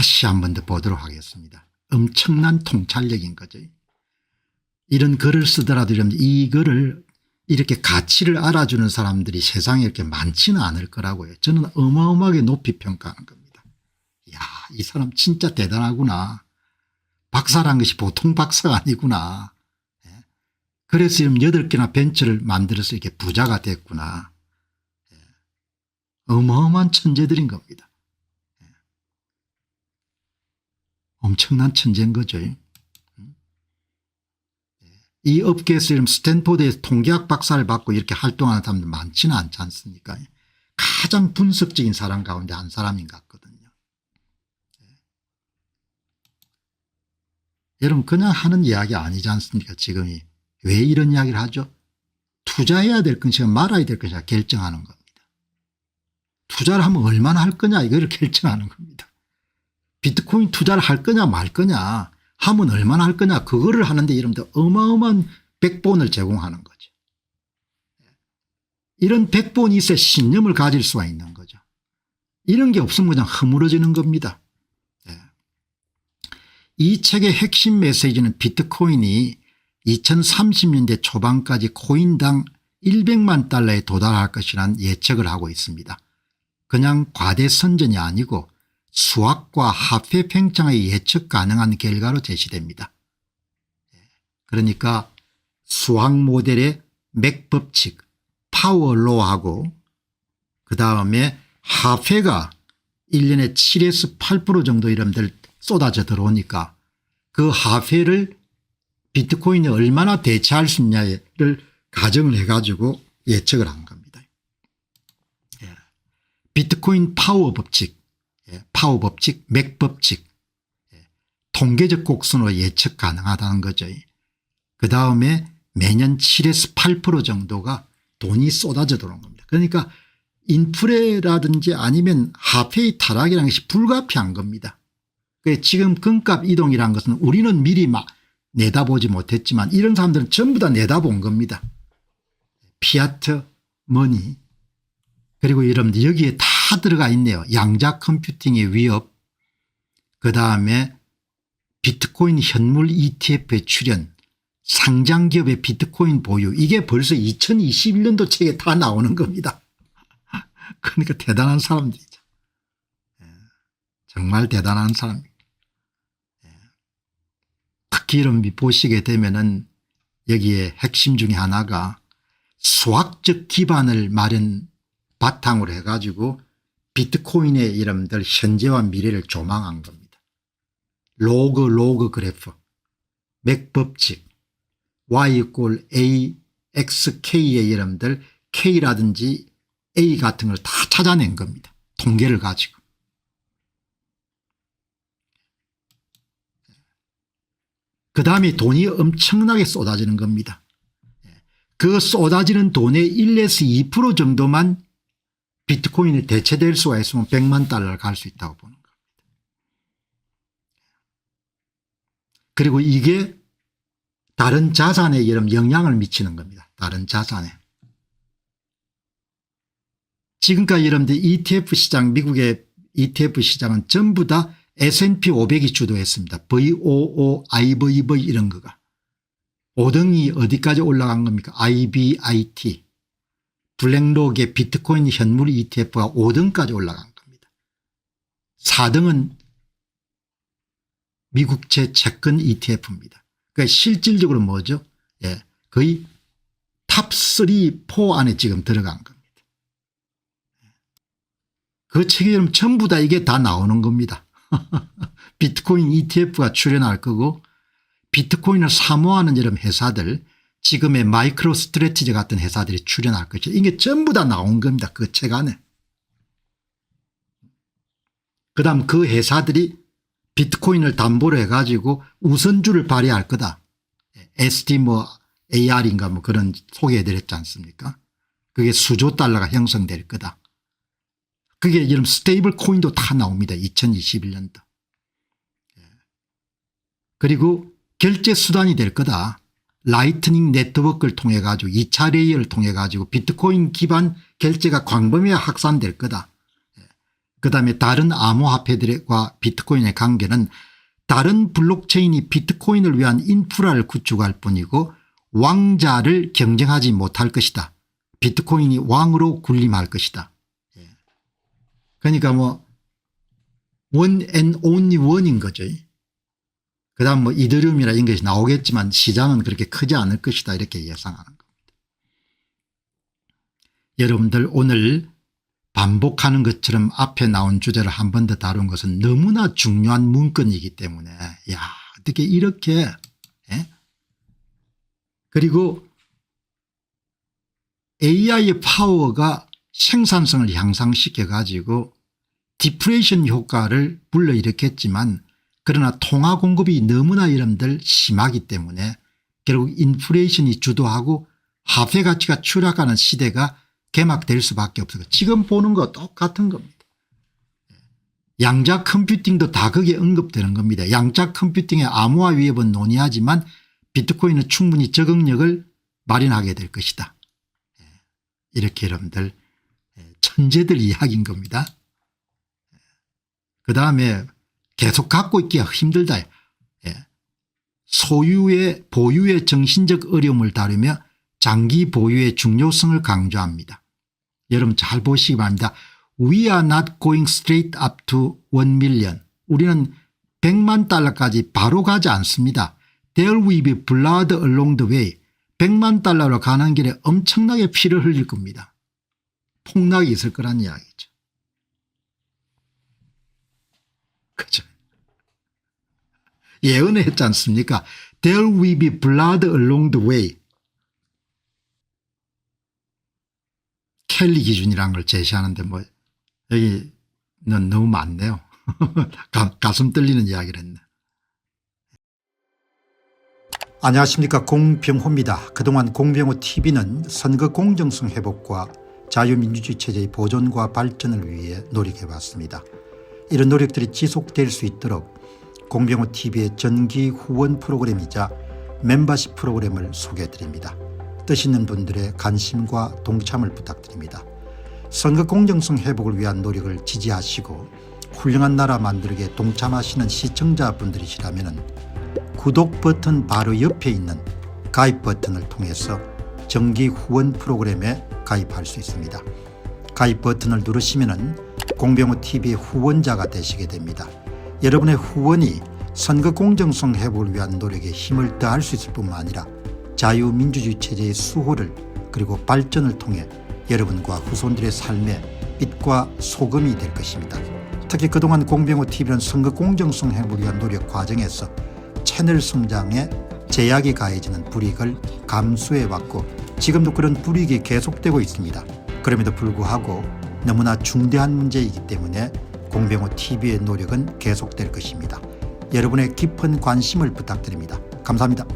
다시 한 번 더 보도록 하겠습니다. 엄청난 통찰력인 거죠. 이런 글을 쓰더라도 이 글을 이렇게 가치를 알아주는 사람들이 세상에 이렇게 많지는 않을 거라고요. 저는 어마어마하게 높이 평가하는 겁니다. 이야 이 사람 진짜 대단하구나. 박사란 것이 보통 박사가 아니구나. 예. 그래서 이런 여덟 개나 벤처를 만들어서 이렇게 부자가 됐구나. 예. 어마어마한 천재들인 겁니다. 예. 엄청난 천재인 거죠. 음. 이 업계에서 이런 스탠포드에서 통계학 박사를 받고 이렇게 활동하는 사람들 많지는 않지 않습니까? 가장 분석적인 사람 가운데 한 사람인 것 같거든요. 여러분 그냥 하는 이야기 아니지 않습니까 지금이 왜 이런 이야기를 하죠 투자해야 될 것이냐 말아야 될 것이냐 결정하는 겁니다 투자를 하면 얼마나 할 거냐 이걸 결정하는 겁니다 비트코인 투자를 할 거냐 말 거냐 하면 얼마나 할 거냐 그거를 하는데 여러분들 어마어마한 백본을 제공하는 거죠. 이런 백본이 있어 신념을 가질 수가 있는 거죠. 이런 게 없으면 그냥 허물어지는 겁니다. 이 책의 핵심 메시지는 비트코인이 2030년대 초반까지 코인당 100만 달러에 도달할 것이라는 예측을 하고 있습니다. 그냥 과대선전이 아니고 수학과 화폐 팽창의 예측 가능한 결과로 제시됩니다. 그러니까 수학 모델의 맥법칙 파워로하고 그 다음에 화폐가 1년에 7에서 8% 정도 여러분들 쏟아져 들어오니까 그 화폐를 비트코인이 얼마나 대체할 수 있냐를 가정을 해가지고 예측을 한 겁니다. 예. 비트코인 파워 법칙, 예. 파워 법칙, 맥 법칙, 예. 통계적 곡선으로 예측 가능하다는 거죠. 그 다음에 매년 7에서 8% 정도가 돈이 쏟아져 들어오는 겁니다. 그러니까 인플레라든지 아니면 화폐의 타락이라는 것이 불가피한 겁니다. 그 지금 금값 이동이라는 것은 우리는 미리 막 내다보지 못했지만 이런 사람들은 전부 다 내다본 겁니다. 피아트 머니 그리고 여러분들 여기에 다 들어가 있네요. 양자 컴퓨팅의 위협 그다음에 비트코인 현물 ETF의 출현 상장기업의 비트코인 보유 이게 벌써 2021년도 책에 다 나오는 겁니다. 그러니까 대단한 사람들이죠. 예, 정말 대단한 사람 특히 이런 보시게 되면은 여기에 핵심 중에 하나가 수학적 기반을 마련 바탕으로 해가지고 비트코인의 이름들 현재와 미래를 조망한 겁니다. 로그 로그 그래프 맥법칙 y 이꼴 a x k의 이름들 k라든지 a 같은 걸 다 찾아낸 겁니다. 통계를 가지고. 그 다음에 돈이 엄청나게 쏟아지는 겁니다. 그 쏟아지는 돈의 1에서 2% 정도만 비트코인이 대체될 수가 있으면 100만 달러를 갈 수 있다고 보는 겁니다. 그리고 이게 다른 자산에 이런 영향을 미치는 겁니다. 다른 자산에. 지금까지 여러분들 ETF 시장 미국의 ETF 시장은 전부 다 S&P 500이 주도했습니다. VOO, IVV 이런 거가. 5등이 어디까지 올라간 겁니까 IBIT. 블랙록의 비트코인 현물 ETF가 5등까지 올라간 겁니다. 4등은 미국채 채권 ETF입니다. 그러니까 실질적으로 뭐죠? 예, 거의 탑3, 4 안에 지금 들어간 겁니다. 그 책에 이 전부 다 이게 다 나오는 겁니다. 비트코인 ETF가 출연할 거고 비트코인을 사모하는 이런 회사들 지금의 마이크로 스트레티지 같은 회사들이 출연할 것이죠. 이게 전부 다 나온 겁니다. 그 책 안에. 그 다음 그 회사들이 비트코인을 담보로 해가지고 우선주를 발휘할 거다. ST 뭐 AR인가 뭐 그런 소개해드렸지 않습니까 그게 수조 달러가 형성될 거다. 그게 이런 스테이블 코인도 다 나옵니다. 2021년도. 그리고 결제 수단이 될 거다. 라이트닝 네트워크를 통해 가지고 2차 레이어를 통해 가지고 비트코인 기반 결제가 광범위하 확산될 거다. 그다음에 다른 암호화폐들과 비트코인의 관계는 다른 블록체인이 비트코인을 위한 인프라를 구축할 뿐이고 왕자를 경쟁하지 못할 것이다. 비트코인이 왕으로 군림할 것이다. 예. 그러니까 뭐원앤 온리 원인 거죠. 그 다음 뭐 이더리움이나 이런 것이 나오겠지만 시장은 그렇게 크지 않을 것이다 이렇게 예상하는 겁니다. 여러분들 오늘 반복하는 것처럼 앞에 나온 주제를 한 번 더 다룬 것은 너무나 중요한 문건이기 때문에 야 어떻게 이렇게 예? 그리고 AI의 파워가 생산성을 향상시켜 가지고 디프레이션 효과를 불러일으켰지만 그러나 통화 공급이 너무나 여러분들 심하기 때문에 결국 인플레이션이 주도하고 화폐 가치가 추락하는 시대가 개막될 수밖에 없어요. 지금 보는 거 똑같은 겁니다. 양자 컴퓨팅도 다 거기에 언급되는 겁니다. 양자 컴퓨팅의 암호화 위협은 논의하지만 비트코인은 충분히 적응력을 마련하게 될 것이다. 예. 이렇게 여러분들 예, 천재들 이야기인 겁니다. 그 다음에 계속 갖고 있기가 힘들다. 예. 소유의 보유의 정신적 어려움을 다루며 장기 보유의 중요성을 강조합니다. 여러분 잘 보시기 바랍니다. We are not going straight up to 1 million. 우리는 100만 달러까지 바로 가지 않습니다. There will be blood along the way. 100만 달러로 가는 길에 엄청나게 피를 흘릴 겁니다. 폭락이 있을 거란 이야기죠. 그죠. 예언을 했지 않습니까? There will be blood along the way. 켈리 기준이라는 걸 제시하는데 뭐 여기는 너무 많네요. 가, 가슴 떨리는 이야기를 했네. 안녕하십니까 공병호입니다. 그동안 공병호 TV는 선거 공정성 회복과 자유민주주의 체제의 보존과 발전을 위해 노력해왔습니다. 이런 노력들이 지속될 수 있도록 공병호 TV의 전기 후원 프로그램이자 멤버십 프로그램을 소개해드립니다. 뜻 있는 분들의 관심과 동참을 부탁드립니다. 선거 공정성 회복을 위한 노력을 지지하시고 훌륭한 나라 만들기에 동참하시는 시청자분들이시라면 구독 버튼 바로 옆에 있는 가입 버튼을 통해서 정기 후원 프로그램에 가입할 수 있습니다. 가입 버튼을 누르시면 공병호 TV의 후원자가 되시게 됩니다. 여러분의 후원이 선거 공정성 회복을 위한 노력에 힘을 더할 수 있을 뿐만 아니라 자유민주주의 체제의 수호를 그리고 발전을 통해 여러분과 후손들의 삶에 빛과 소금이 될 것입니다. 특히 그동안 공병호 TV는 선거 공정성 회복을 위한 노력 과정에서 채널 성장에 제약이 가해지는 불이익을 감수해 왔고 지금도 그런 불이익이 계속되고 있습니다. 그럼에도 불구하고 너무나 중대한 문제이기 때문에 공병호 TV의 노력은 계속될 것입니다. 여러분의 깊은 관심을 부탁드립니다. 감사합니다.